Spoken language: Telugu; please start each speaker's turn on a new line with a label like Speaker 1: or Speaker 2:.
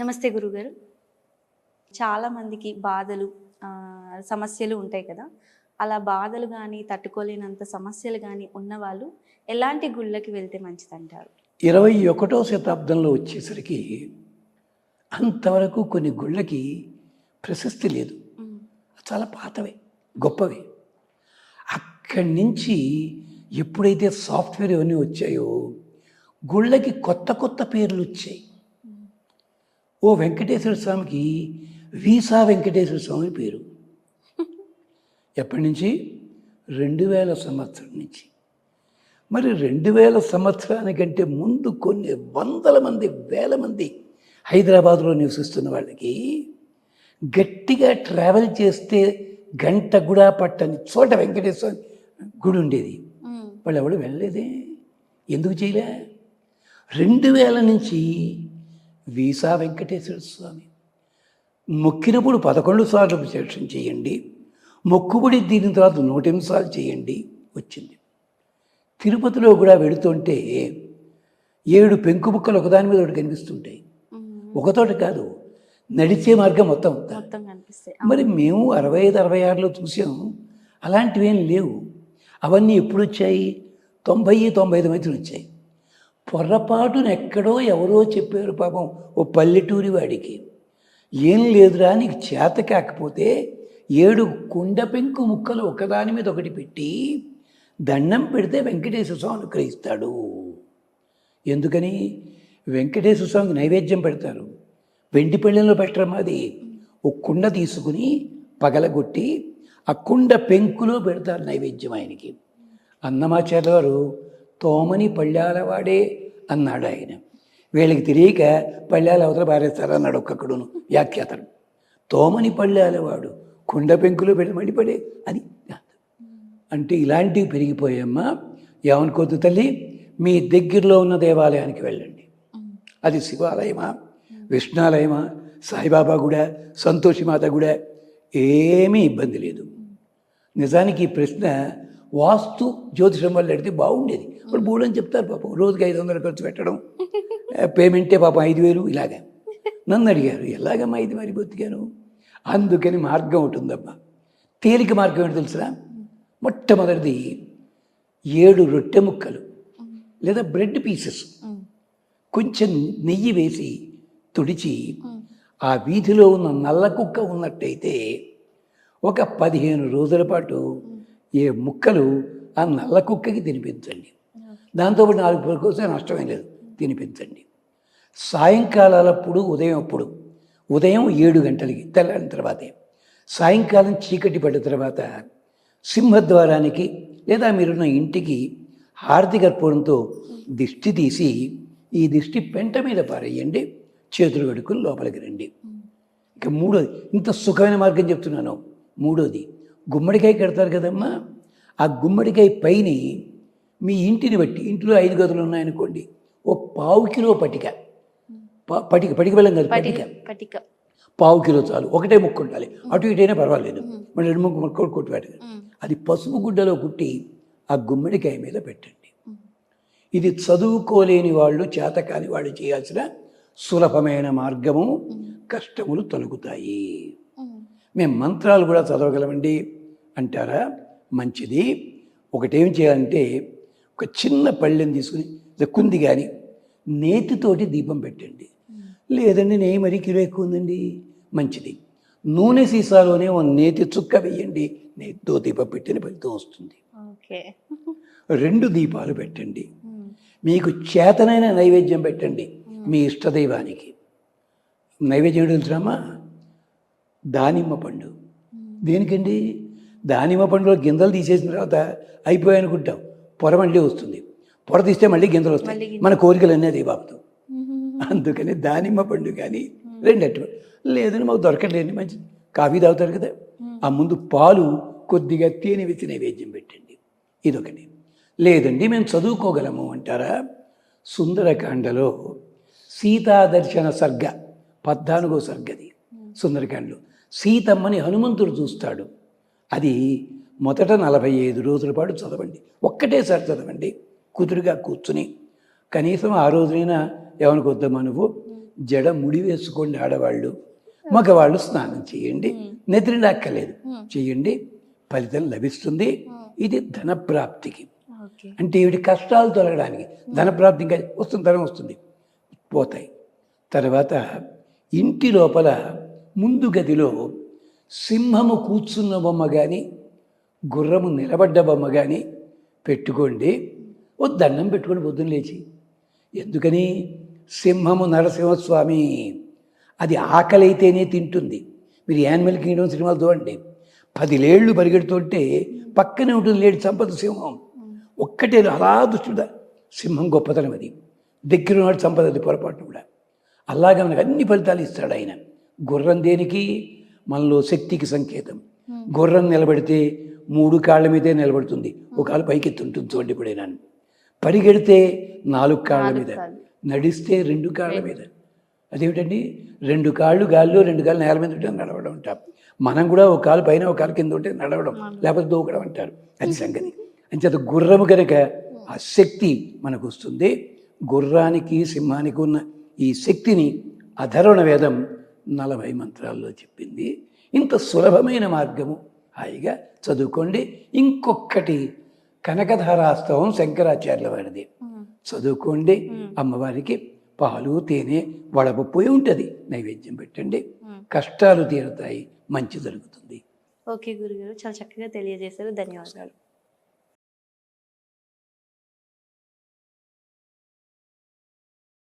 Speaker 1: నమస్తే గురుగారు. చాలా మందికి బాధలు సమస్యలు ఉంటాయి కదా. అలా బాధలు కానీ తట్టుకోలేనంత సమస్యలు కానీ ఉన్నవాళ్ళు ఎలాంటి గుళ్ళకి వెళ్తే మంచిదంటారు?
Speaker 2: ఇరవై ఒకటో శతాబ్దంలో వచ్చేసరికి అంతవరకు కొన్ని గుళ్ళకి ప్రశస్తి లేదు. చాలా పాతవే గొప్పవే. అక్కడి నుంచి ఎప్పుడైతే సాఫ్ట్వేర్ ఇవన్నీ వచ్చాయో గుళ్ళకి కొత్త కొత్త పేర్లు వచ్చాయి. ఓ వెంకటేశ్వర స్వామికి వీసా వెంకటేశ్వర స్వామి పేరు. ఎప్పటి నుంచి రెండు వేల సంవత్సరం నుంచి. మరి రెండు వేల సంవత్సరానికంటే ముందు కొన్ని వందల మంది వేల మంది హైదరాబాద్లో నివసిస్తున్న వాళ్ళకి గట్టిగా ట్రావెల్ చేస్తే గంట కూడా పట్టని చోట వెంకటేశ్వర గుడి ఉండేది. వాళ్ళు ఎవడు వెళ్ళలేదే. ఎందుకు చేయలే? రెండు వేల నుంచి వీసా వెంకటేశ్వర స్వామి. మొక్కినప్పుడు పదకొండు సార్లు ప్రదక్షిణ చేయండి. మొక్కుబడి దీని తర్వాత నూటెనిమిది సార్లు చేయండి వచ్చింది. తిరుపతిలో కూడా వెళుతుంటే ఏడు పెంకు ముక్కలు ఒకదాని మీద ఒకటి కనిపిస్తుంటాయి. ఒకతోటి కాదు నడిచే మార్గం మొత్తం మరి మేము అరవై ఐదు అరవై ఆరులో చూసాం. అలాంటివి లేవు. అవన్నీ ఎప్పుడు వచ్చాయి? తొంభై తొంభై ఐదు మధ్యన వచ్చాయి. పొరపాటున ఎక్కడో ఎవరో చెప్పారు పాపం ఓ పల్లెటూరి వాడికి. ఏం లేదురా నీకు చేత కాకపోతే ఏడు కుండ పెంకు ముక్కలు ఒకదాని మీద ఒకటి పెట్టి దండం పెడితే వెంకటేశ్వర స్వామి అనుగ్రహిస్తాడు. ఎందుకని? వెంకటేశ్వర స్వామికి నైవేద్యం పెడతారు. వెండి పళ్ళెంలో పెట్టడం అది. ఒక కుండ తీసుకుని పగలగొట్టి ఆ కుండ పెంకులో పెడతారు నైవేద్యం ఆయనకి. అన్నమాచార్య వారు తోమని పళ్ళాలవాడే అన్నాడు ఆయన. వీళ్ళకి తెలియక పళ్ళాల అవతల పారేస్తారు అన్నాడు ఒక్కొక్కడును వ్యాఖ్యాతడు తోమని పళ్ళాలవాడు కుండ పెంకులో పెట్టి మండిపడే అది అంటే ఇలాంటివి పెరిగిపోయామ్మా ఏమనుకోద్దు తల్లి? మీ దగ్గరలో ఉన్న దేవాలయానికి వెళ్ళండి. అది శివాలయమా? విష్ణాలయమా సాయిబాబా కూడా సంతోషిమాత కూడా ఏమీ ఇబ్బంది లేదు. నిజానికి ఈ ప్రశ్న వాస్తు జ్యోతిషం వల్ల అడిగితే బాగుండేది. ఇప్పుడు బోర్డు చెప్తారు పాపం. రోజుకి ఐదు వందలు ఖర్చు పెట్టడం పేమెంటే పాపం ఐదు వేలు ఇలాగా. నన్ను అడిగారు ఎలాగమ్మా ఇది మరి బతికాను అందుకని మార్గం ఉంటుందమ్మా తేలిక మార్గం ఏంటి తెలుసా మొట్టమొదటిది ఏడు రొట్టె ముక్కలు లేదా బ్రెడ్ పీసెస్. కొంచెం నెయ్యి వేసి తుడిచి ఆ వీధిలో ఉన్న నల్ల కుక్క ఉన్నట్టయితే ఒక పదిహేను రోజుల పాటు ఏ ముక్కలు ఆ నల్ల కుక్కకి తినిపించండి. దాంతో నాలుగు పరుకు నష్టమే లేదు తినిపించండి. సాయంకాలాలప్పుడు ఉదయం అప్పుడు ఉదయం ఏడు గంటలకి తెల్లని తర్వాతే. సాయంకాలం చీకటి పడిన తర్వాత సింహద్వారానికి లేదా మీరున్న ఇంటికి హారతి కర్పూరంతో దిష్టి తీసి ఈ దిష్టి పెంట మీద పారేయండి చేతులు కడుక్కుని లోపలికి రండి. ఇక మూడోది ఇంత సుఖమైన మార్గం చెప్తున్నాను. మూడోది గుమ్మడికాయ కడతారు కదమ్మా? ఆ గుమ్మడికాయ పైని మీ ఇంటిని బట్టి ఇంట్లో ఐదు గదులు ఉన్నాయనుకోండి ఓ పావు కిలో పటిక. పా- పటిక పటిక బెల్లం కాదు పటిక
Speaker 1: పటిక.
Speaker 2: పావు కిలో చాలు ఒకటే ముక్క ఉండాలి. అటు ఇటైనా పర్వాలేదు. మళ్ళీ రెండు ముక్క ముక్కలు కొట్టుబెట్ట
Speaker 1: ఉమ్,
Speaker 2: అది పసుపు గుడ్డలో కుట్టి ఆ గుమ్మడికాయ మీద పెట్టండి. ఇది చదువుకోలేని వాళ్ళు చేతకాని వాళ్ళు చేయాల్సిన సులభమైన మార్గము కష్టములు తొలగుతాయి. మేము మంత్రాలు కూడా చదవగలమండి. అంటారా? మంచిది. ఒకటేం చేయాలంటే ఒక చిన్న పళ్ళెం తీసుకుని కుంది కానీ నేతితోటి దీపం పెట్టండి. లేదండి నెయ్యి మరీ కిలో ఎక్కువ ఉందండి మంచిది. నూనె సీసాలోనే ఓ నేతి చుక్క వేయండి నేతితో దీపం పెట్టిన ఫలితం వస్తుంది. రెండు దీపాలు పెట్టండి. మీకు చేతనైన నైవేద్యం పెట్టండి. మీ ఇష్టదైవానికి. నైవేద్యం తెలుసురామా దానిమ్మ పండు. దేనికండి? దానిమ్మ పండులో గింజలు తీసేసిన తర్వాత అయిపోయాయి అనుకుంటాం. పొర మళ్ళీ వస్తుంది. పొర తీస్తే మళ్ళీ గింజలు వస్తాయి. మన కోరికలు అనేది బాబుతో.
Speaker 1: ఉమ్,
Speaker 2: అందుకని దానిమ్మ పండు కానీ రెండట్టు లేదని మాకు దొరకట్లేండి మంచిది. కాఫీ తాగుతారు కదా. ఆ ముందు పాలు కొద్దిగా తేనె వేసి నైవేద్యం పెట్టండి. ఇదొకటి. లేదండి మేము చదువుకోగలము అంటారా? సుందరకాండలో సీతాదర్శన సర్గ పద్నాలుగో సర్గది. సుందరకాండలో సీతమ్మని హనుమంతుడు చూస్తాడు. అది మొదట నలభై ఐదు రోజుల పాటు చదవండి. ఒక్కటేసారి చదవండి. కుదురుగా కూర్చుని. కనీసం ఆ రోజునైనా ఏమనుకోద్దామా నువ్వు? జడ ముడి వేసుకోండి ఆడవాళ్ళు. మగవాళ్ళు స్నానం చేయండి. నిద్ర అక్కర్లేదు చేయండి. ఫలితం లభిస్తుంది. ఇది ధనప్రాప్తికి. అంటే ఈవిడి కష్టాలు తొలగడానికి. ధనప్రాప్తి ఇంకా వస్తుంది ధనం వస్తుంది. పోతాయి. తర్వాత ఇంటి లోపల ముందు గదిలో సింహము కూర్చున్న బొమ్మ కానీ గుర్రము నిలబడ్డ బొమ్మ కానీ పెట్టుకోండి. ఓ దండం పెట్టుకొని పొద్దున్న లేచి. ఎందుకని? సింహము నరసింహస్వామి అది ఆకలైతేనే తింటుంది. మీరు యానిమల్ కింగ్డమ్ సినిమాలు చూడండి. పదిలేళ్ళు పరిగెడుతుంటే పక్కనే ఉంటుంది లేడు సంపద సింహం. ఒక్కటే అలా దుష్టుడ. సింహం గొప్పతనం అది. దగ్గర ఉన్నాడు సంపద అది పొరపాటు కూడా. అలాగే మనకు అన్ని ఫలితాలు ఇస్తాడు ఆయన. గుర్రం దేనికి? మనలో శక్తికి సంకేతం. గుర్రం నిలబడితే మూడు కాళ్ళ మీదే నిలబడుతుంది. ఒక కాలు పైకి ఎత్తుంటుంది చూడండి ఎప్పుడైనా పరిగెడితే నాలుగు కాళ్ళ మీద. నడిస్తే రెండు కాళ్ళ మీద. అదేమిటండి? రెండు కాళ్ళు గాల్లో రెండు కాళ్ళు నేల మీద ఉంటే నడవడం అంటాం. మనం కూడా ఒక కాలు పైన ఒక కాలు కింద ఉంటే నడవడం లేకపోతే దూకడం అంటారు. అది సంగతి. అంచేత గుర్రము కనుక ఆ శక్తి మనకు వస్తుంది. గుర్రానికి సింహానికి ఉన్న ఈ శక్తిని అధర్వణ వేదం నలభై మంత్రాల్లో చెప్పింది. ఇంత సులభమైన మార్గము. హాయిగా చదువుకోండి. ఇంకొకటి కనకధారాస్తవం శంకరాచార్యుల వారిది. చదువుకోండి. అమ్మవారికి పాలు తేనె వడపప్పు ఉంటుంది. నైవేద్యం పెట్టండి. కష్టాలు తీరుతాయి. మంచి జరుగుతుంది.
Speaker 1: ఓకే గురుగారు. చాలా చక్కగా తెలియజేశారు. ధన్యవాదాలు.